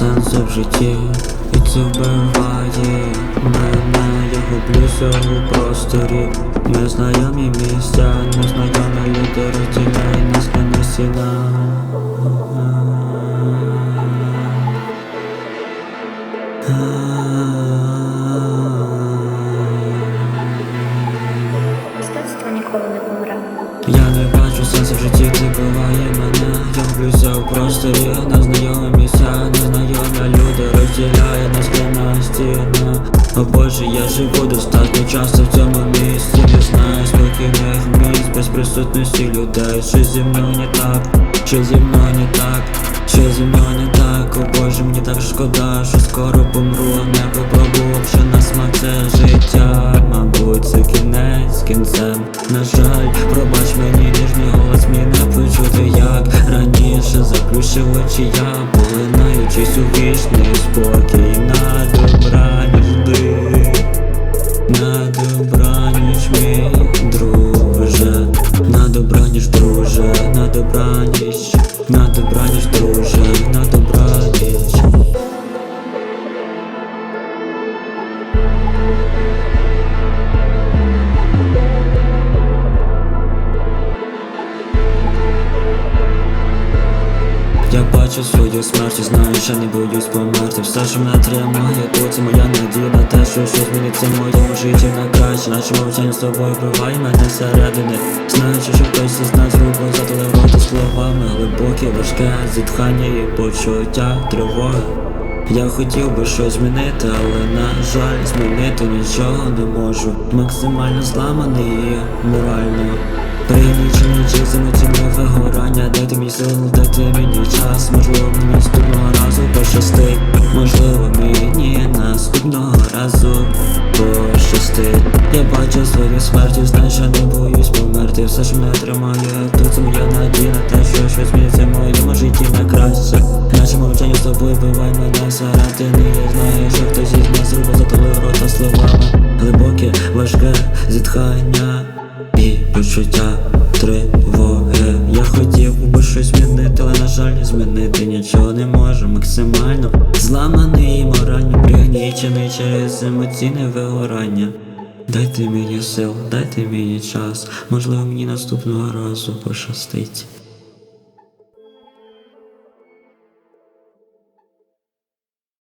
щастя в житті, і це вбиває мене, я гублюся у просторі. Незнайомі місця, незнайомі люди розділяють нас на сіла. Мистецтво ніколи не помре. Я не бачу сенсу в житті, ти буває мене Я влюся у просторі, розділяє нас на стіна О Боже, я живу достатньо часто в цьому місці. Не знаю спокійних місць без присутності людей. Що зі мною не так, що зі мною не так, що зі мною не так, о Боже, мені так шкода, що скоро помру, не попробувавши на смак це життя. Мабуть, це кінець кінцем. На жаль, пробач мені ніжний голос мій не почути як раніше заплющив очі я Полинаючись у вічний спокій. На добраніч жди На добраніч мій друже. На добраніч друже, на добраніч На добраніч друже, Я бачу свою смерть знаю, що не боюсь померти. Все, що мене тримає, тут це моя надія. На те, що щось зміниться в моєму житті на краще. Наше мовчання з тобою вбиває мене всередини Знаючи, що хтось із нас грубо затолерувати словами Глибоке, важке зітхання і почуття тривоги. Я хотів би щось змінити, але на жаль, змінити нічого не можу. Максимально зламаний і морально. Пригнічений через емоційне вигорання час Можливо, наступного разу пощастить. Можливо, мені наступного разу пощастить. Я бачу свою смерть і знаю, що не боюсь померти. Все, що мене тримає, тут моя надія на те, що щось зміниться в моєму житті на краще. Наше мовчання з тобою вбиває мене всередині Я знаю, що хтось із нас грубо затулив рота словами. Глибоке, важке зітхання і почуття Максимально зламаний морально пригнічений через емоційне вигорання. Дайте мені сил, дайте мені час, можливо мені наступного разу пощастить